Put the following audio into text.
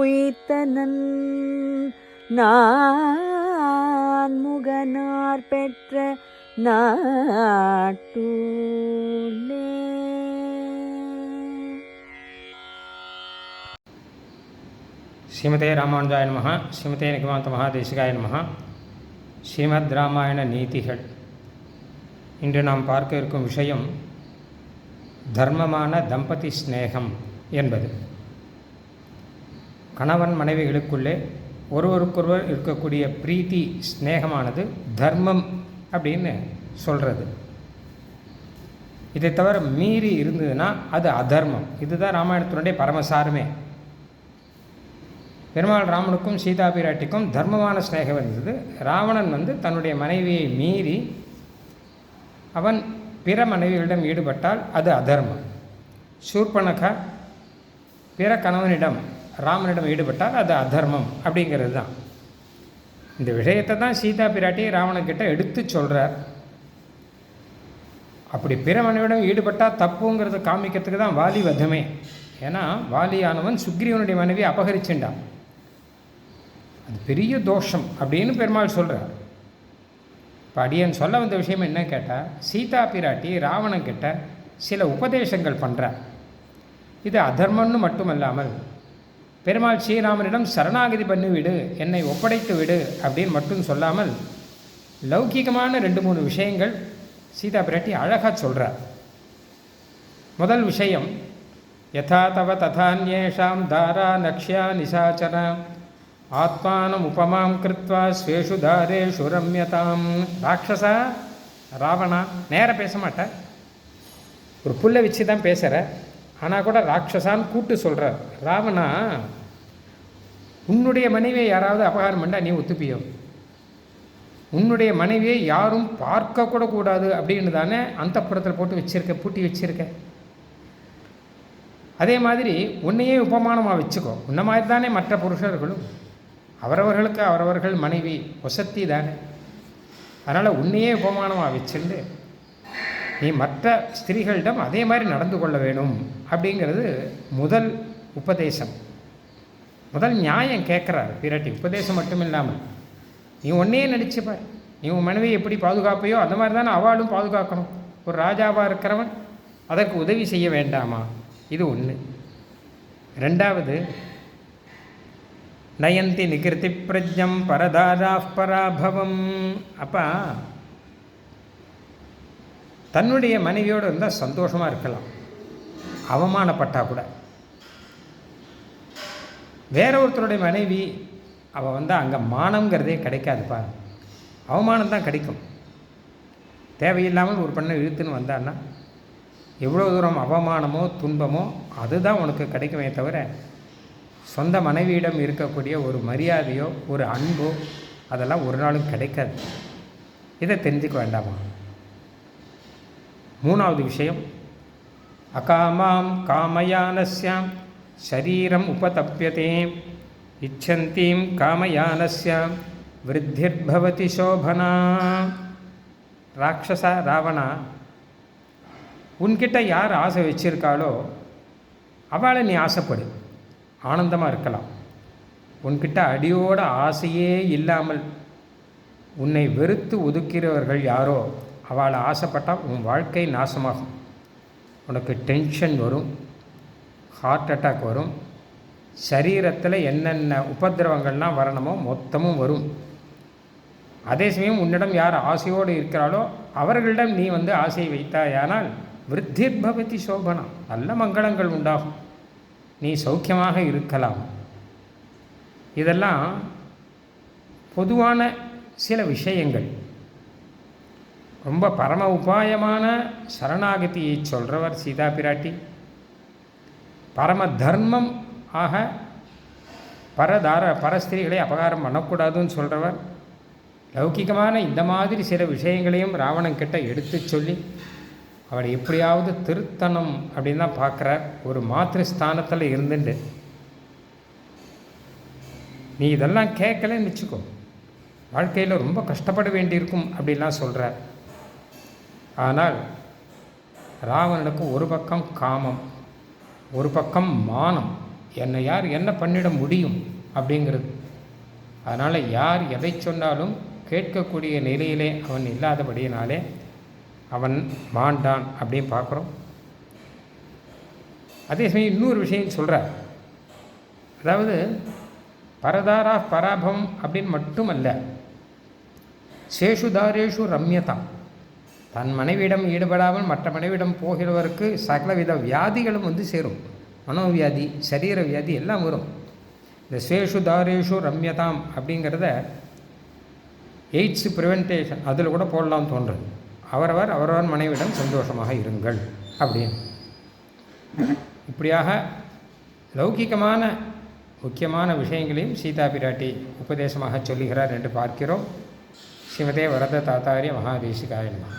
உயிர்த்தனன் நான் முகனார் பெற்ற நாட்டூலே ஸ்ரீமதே ராமானுஜாய நமः ஸ்ரீமதே நிகமாந்த மகாதேசிகாய நமः ஸ்ரீமத் ராமாயண நீதிகள். இன்று நாம் பார்க்க இருக்கும் விஷயம் தர்மமான தம்பதி ஸ்நேகம் என்பது. கணவன் மனைவிகளுக்குள்ளே ஒருவருக்கொருவர் இருக்கக்கூடிய பிரீத்தி ஸ்நேகமானது தர்மம் அப்படின்னு சொல்கிறது இதை தவிர மீறி இருந்ததுன்னா அது அதர்மம். இதுதான் ராமாயணத்தினுடைய பரமசாரமே. பெருமாள் ராமனுக்கும் சீதா பிராட்டிக்கும் தர்மமான ஸ்நேகம் இருந்தது. ராவணன் வந்து தன்னுடைய மனைவியை மீறி அவன் பிற மனைவிகளிடம் ஈடுபட்டால் அது அதர்மம். சூர்பனக பிற கணவனிடம் ராமனிடம் ஈடுபட்டால் அது அதர்மம் அப்படிங்கிறது தான். இந்த விஷயத்தை தான் சீதா பிராட்டி ராவணக்கிட்ட எடுத்து சொல்கிறார் அப்படி பிறவனிடம் ஈடுபட்டால் தப்புங்கிறத காமிக்கிறதுக்கு தான் வாலி வதமே. ஏன்னா வாலியானவன் சுக்ரீவனுடைய மனைவி அபகரிச்சுண்டான் அது பெரிய தோஷம் அப்படின்னு பெருமாள் சொல்கிறார் இப்போ அடியன் சொல்ல வந்த விஷயம் என்ன கேட்டால் சீதா பிராட்டி ராவணன் கிட்ட சில உபதேசங்கள் பண்ணுறார் இது அதர்மம்னு மட்டுமல்லாமல் பெருமாள் ஸ்ரீராமனிடம் சரணாகதி பண்ணிவிடு என்னை ஒப்படைத்து விடு அப்படின்னு மட்டும் சொல்லாமல் லௌகிகமான ரெண்டு மூணு விஷயங்கள் சீதா பிராட்டி அழகாக சொல்கிறார் முதல் விஷயம் யதா தவ ததான்யேஷாம் தாரா நக்ஷ்யா நிசாச்சன ஆத்மானம் உபமாம் கிருத்வா ஸ்வேஷு தாரேஷு ரம்யதாம் ராட்சசா ராவணா நேராக பேச மாட்டேன் ஒரு புல்லை வச்சு தான் பேசுகிற ஆனால் கூட ராட்சசான்னு கூப்பிட்டு சொல்கிறார் ராவணா உன்னுடைய மனைவியை யாராவது அபகாரம் பண்ணால் நீ ஒத்துப்பியோ? உன்னுடைய மனைவியை யாரும் பார்க்க கூட கூடாது அப்படின்னு தானே அந்த புறத்தில் போட்டு வச்சுருக்க பூட்டி வச்சுருக்க. அதே மாதிரி உன்னையே உபமானமாக வச்சுக்கோ. உன்ன மாதிரி தானே மற்ற புருஷர்களும். அவரவர்களுக்கு அவரவர்கள் மனைவி ஒசத்தி தானே. அதனால் உன்னையே உபமானமாக வச்சுண்டு நீ மற்ற ஸ்திரீகளிடம் அதே மாதிரி நடந்து கொள்ள வேணும் அப்படிங்கிறது முதல் உபதேசம். முதல் நியாயம் கேட்குறாரு பிராட்டி. உபதேசம் மட்டும் இல்லாமல் நீ ஒன்றையே நடிச்சுப்பார் நீ உன் மனைவி எப்படி பாதுகாப்பையோ அந்த மாதிரி தானே அவளும் பாதுகாக்கணும். ஒரு ராஜாவாக இருக்கிறவன் அதற்கு உதவி செய்ய வேண்டாமா? இது ஒன்று ரெண்டாவது நயந்தி நிகிருதி பிரஜம் பரதாரா பராபவம். அப்பா தன்னுடைய மனைவியோடு இருந்தால் சந்தோஷமாக இருக்கலாம். அவமானப்பட்டால் கூட. வேற ஒருத்தருடைய மனைவி அவள் வந்தால் அங்கே மானங்கிறதே கிடைக்காதுப்பா அவமானம் தான் கிடைக்கும். தேவையில்லாமல் ஒரு பெண்ணை இழுத்துன்னு வந்தான்னா எவ்வளோ தூரம் அவமானமோ துன்பமோ அதுதான் உனக்கு கிடைக்குமே தவிர சொந்த மனைவியிடம் இருக்கக்கூடிய ஒரு மரியாதையோ ஒரு அன்போ அதெல்லாம் ஒரு நாளும் கிடைக்காது. இதை தெரிஞ்சுக்க வேண்டாமா? மூணாவது விஷயம். அகாமாம் காமயானஸ்யாம் சரீரம் உபதப்பியதே இச்சந்தீம் காமயானஸ்யாம் விருத்திர்பவதி சோபனா. ராட்சசா ராவணா உன்கிட்ட யார் ஆசை வச்சிருக்காளோ அவளை நீ ஆசைப்படு. ஆனந்தமாக இருக்கலாம். உன்கிட்ட அடியோட ஆசையே இல்லாமல் உன்னை வெறுத்து ஒதுக்கிறவர்கள் யாரோ அவளை ஆசைப்பட்டால் உன் வாழ்க்கை நாசமாகும். உனக்கு டென்ஷன் வரும் ஹார்ட் அட்டாக் வரும். சரீரத்தில் என்னென்ன உபதிரவங்கள்லாம் வரணுமோ மொத்தமும் வரும். அதே சமயம் உன்னிடம் யார் ஆசையோடு இருக்கிறாளோ அவர்களிடம் நீ வந்து ஆசை வைத்தாயானால் விருத்திர்பவதி சோபனா. நல்ல மங்களங்கள் உண்டாகும். நீ சௌக்கியமாக இருக்கலாம். இதெல்லாம் பொதுவான சில விஷயங்கள். ரொம்ப பரம உபாயமான சரணாகதியை சொல்கிறவர் சீதா பிராட்டி. பரம தர்மம் ஆக பரதார பரஸ்திரிகளை அபகாரம் பண்ணக்கூடாதுன்னு சொல்கிறவர் லௌகிகமான இந்த மாதிரி சில விஷயங்களையும் ராவணன் கிட்ட எடுத்து சொல்லி அவர் எப்படியாவது திருத்தணும் அப்படின்னு தான் பார்க்குறார். ஒரு மாத்திரு ஸ்தானத்தில் இருந்துட்டு. நீ இதெல்லாம் கேட்கலன்னு வச்சுக்கோ. வாழ்க்கையில் ரொம்ப கஷ்டப்பட வேண்டியிருக்கும் அப்படின்லாம் சொல்கிறார் ஆனால் ராவணனுக்கு ஒரு பக்கம் காமம் ஒரு பக்கம் மானம். என்னை யார் என்ன பண்ணிட முடியும் அப்படிங்கிறது. அதனால் யார் எதை சொன்னாலும் கேட்கக்கூடிய நிலையிலே அவன் இல்லாதபடியினாலே அவன் மாண்டான் அப்படின்னு பார்க்குறோம். அதே சமயம் இன்னொரு விஷயம் சொல்கிறார் அதாவது பரதாரா பராபவம் அப்படின்னு மட்டுமல்ல சேஷுதாரேஷு ரம்யதா தன் மனைவியிடம் ஈடுபடாமல் மற்ற மனைவியிடம் போகிறவருக்கு சகலவித வியாதிகளும் வந்து சேரும். மனோவியாதி சரீர வியாதி எல்லாம் வரும். இந்த சேஷு தாரேஷு ரம்யதாம் அப்படிங்கிறத எய்ட்ஸ் ப்ரிவென்டேஷன் அதில் கூட போடலாம் தோன்றுது. அவரவர் அவரவர் மனைவிடம் சந்தோஷமாக இருங்கள் அப்படின்னு. இப்படியாக லௌகிகமான முக்கியமான விஷயங்களையும் சீதா பிராட்டி உபதேசமாக சொல்லுகிறார் என்று பார்க்கிறோம். ஸ்ரீமதே வரத தாத்தாரிய மகாதேசிகாயன்மா